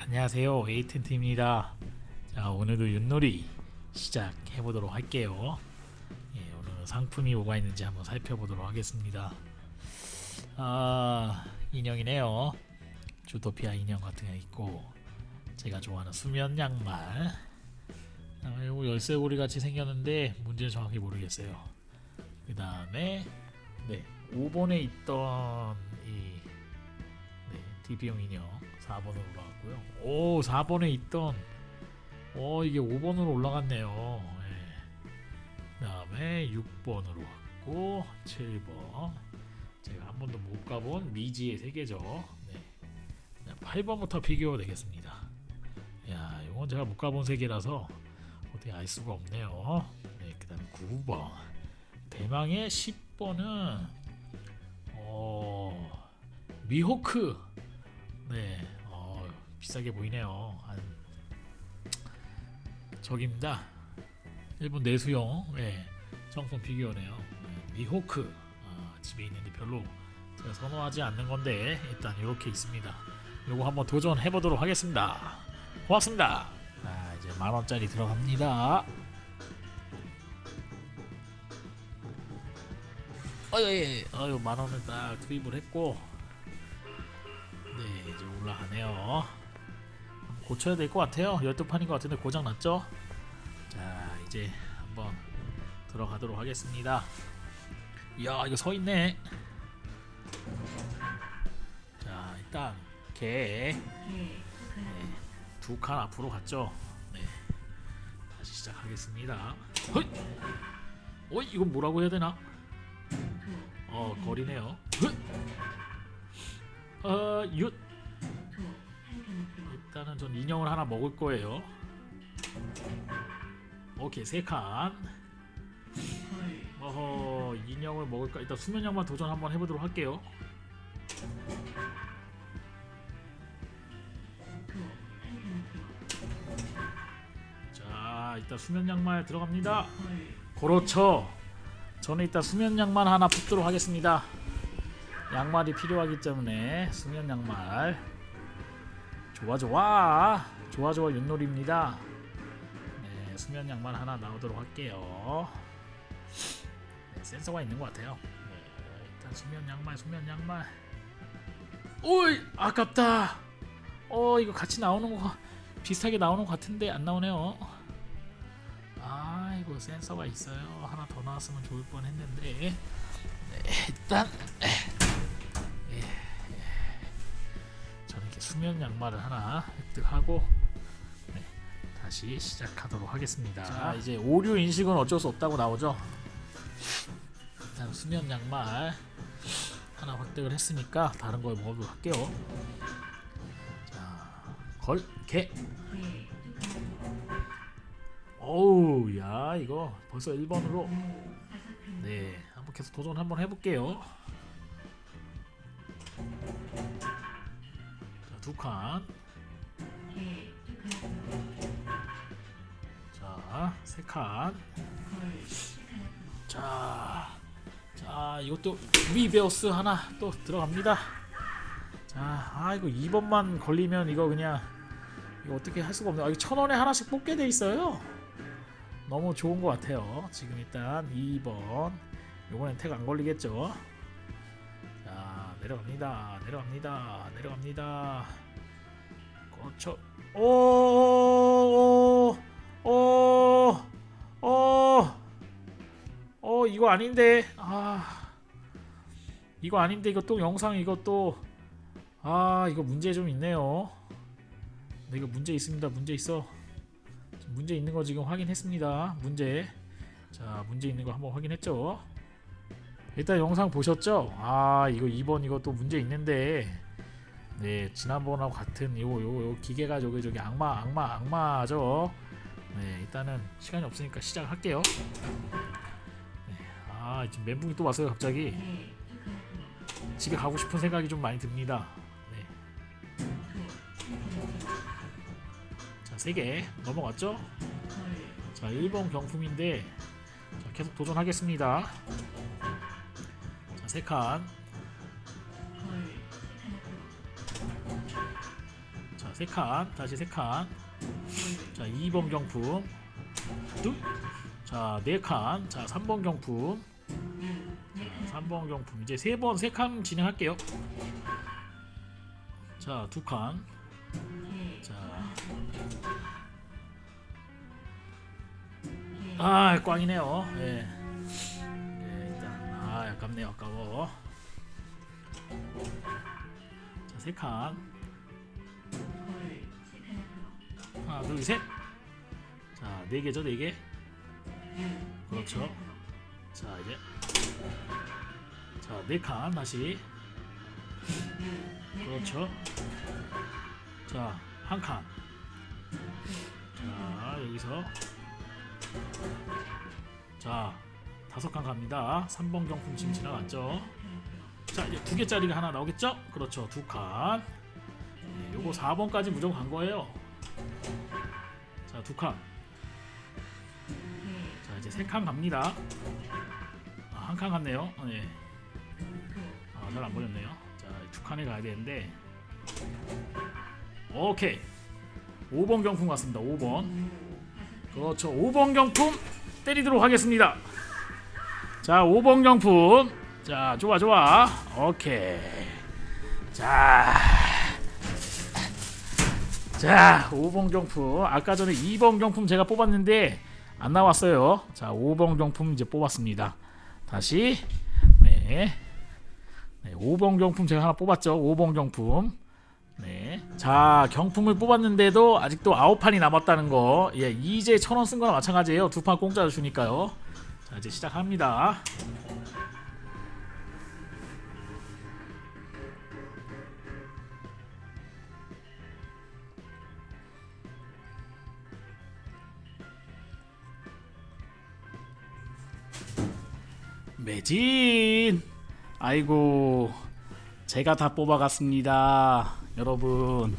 안녕하세요. 에이텐트입니다. 자 오늘도 윷놀이 시작해 보도록 할게요. 예, 오늘은 상품이 뭐가 있는지 한번 살펴보도록 하겠습니다. 아 인형이네요. 주토피아 인형 같은 게 있고 제가 좋아하는 수면 양말. 아, 이거 열쇠고리 같이 생겼는데 문제는 정확히 모르겠어요. 그 다음에 네 5번에 있던 이 네, DB용 인형 4번으로 올라갔고요. 오, 4번에 있던 오, 이게 5번으로 올라갔네요. 예. 그다음에 6번으로 왔고 7번. 제가 한 번도 못 가본 미지의 세계죠. 네. 8번부터 비교 되겠습니다. 야, 이건 제가 못 가본 세계라서 어떻게 알 수가 없네요. 네, 그 다음에 9번. 대망의 10번은 어, 미호크 네, 어, 비싸게 보이네요. 한 저기입니다. 일본 내수용 네, 정품 피규어네요. 네, 미호크 아, 집에 있는데 별로 제가 선호하지 않는 건데 일단 이렇게 있습니다. 요거 한번 도전해 보도록 하겠습니다. 고맙습니다. 아, 이제 만 원짜리 들어갑니다. 어유, 예, 어유 만 원을 딱 투입을 했고 네 이제 올라가네요. 고쳐야 될 것 같아요. 12판인 것 같은데 고장 났죠? 자 이제 한번 들어가도록 하겠습니다. 이야 이거 서 있네. 자 일단 개두칸 앞으로 갔죠? 네 다시 시작하겠습니다. 헐! 어 이건 뭐라고 해야 되나? 어 거리네요. 헐! 어, 윷. 일단은 전 인형을 하나 먹을 거예요. 오케이 세 칸. 어허 인형을 먹을까? 일단 수면형만 도전 한번 해보도록 할게요. 자 일단 수면 양말 들어갑니다. 그렇죠. 저는 일단 수면 양말 하나 뽑도록 하겠습니다. 양말이 필요하기 때문에 수면 양말. 좋아 좋아. 좋아 좋아 윷놀이입니다. 네, 수면 양말 하나 나오도록 할게요. 네, 센서가 있는 것 같아요. 네, 일단 수면 양말 수면 양말. 오이 아깝다. 어 이거 같이 나오는 거 비슷하게 나오는 것 같은데 안 나오네요. 아 이거 센서가 있어요. 하나 더 나왔으면 좋을 뻔 했는데. 네, 일단 수면 양말을 하나 획득하고 네, 다시 시작하도록 하겠습니다. 자, 이제 오류 인식은 어쩔 수 없다고 나오죠. 일단 수면 양말 하나 획득을 했으니까 다른 걸 먹어보도록 할게요. 자, 걸 개. 어우, 야 이거 벌써 1번으로 네 한번 계속 도전 한번 해볼게요. 두 칸. 자, 세 칸. 자, 자, 이것도 위베어스 하나 또 들어갑니다. 자, 아 이거 2번만 걸리면 이거 그냥 이거 어떻게 할 수가 없네. 아, 이거 천 원에 하나씩 뽑게 돼 있어요. 너무 좋은 것 같아요. 지금 일단 2번. 요번엔 택 안 걸리겠죠? 자 내려갑니다. 내려갑니다. 내려갑니다. 그렇죠 오오 오오오 이거 아닌데. 아 이거 아닌데. 이거 또 영상 이거 또 아 이거 문제 좀 있네요. 네, 이거 문제 있습니다. 문제 있어. 문제 있는 거 지금 확인했습니다. 문제. 자 문제 있는 거 한번 확인했죠 일단 영상 보셨죠? 아 이거 2번 이거 또 문제 있는데 네 지난번하고 같은 요거 요거 요 기계가 저기 저기 악마 악마 악마죠 네 일단은 시간이 없으니까 시작할게요 네, 아 지금 멘붕이 또 왔어요 갑자기 집에 가고 싶은 생각이 좀 많이 듭니다 네. 자 3개 넘어갔죠? 자 1번 경품인데 자, 계속 도전하겠습니다 자, 세 칸. 자, 세 칸. 다시 세 칸. 자, 2번 경품. 뚝. 자, 네 칸. 자, 3번 경품. 자, 3번 경품. 이제 세 번, 세칸 진행할게요. 자, 두 칸. 자. 아, 꽝이네요. 예. 아, 아깝네요. 아까워. 자, 세 칸. 하나, 둘, 셋. 자, 네 개죠, 네 개. 그렇죠. 자, 이제 자, 네칸 다시. 그렇죠. 자, 한 칸. 자, 여기서 자, 다섯 칸 갑니다. 3번 경품 지금 지나갔죠. 자, 이제 두 개짜리가 하나 나오겠죠? 그렇죠. 두 칸. 네, 요거 4번까지 무조건 간 거예요. 자, 두 칸. 자, 이제 세 칸 갑니다. 아, 한 칸 갔네요. 어, 네. 아, 잘 안 보였네요. 자, 두 칸에 가야 되는데. 오케이. 5번 경품 갔습니다. 5번. 그렇죠. 5번 경품 때리도록 하겠습니다. 자, 5번 경품. 자, 좋아, 좋아. 오케이. 자. 자, 5번 경품. 아까 전에 2번 경품 제가 뽑았는데 안 나왔어요. 자, 5번 경품 이제 뽑았습니다. 다시. 네. 네, 5번 경품 제가 하나 뽑았죠. 5번 경품. 네. 자, 경품을 뽑았는데도 아직도 아홉 판이 남았다는 거. 예, 이제 천원쓴 거나 마찬가지예요. 두 판 공짜로 주니까요. 자, 이제 시작합니다. 매진. 아이고. 제가 다 뽑아갔습니다. 여러분.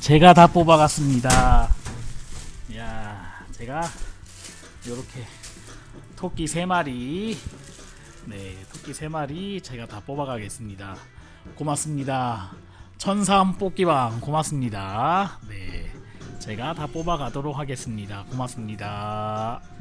제가 다 뽑아갔습니다. 야, 제가 요렇게 토끼 세 마리 네, 토끼 세 마리 제가 다 뽑아가겠습니다. 고맙습니다. 천삼 뽑기방 고맙습니다. 네, 제가 다 뽑아가도록 하겠습니다. 고맙습니다.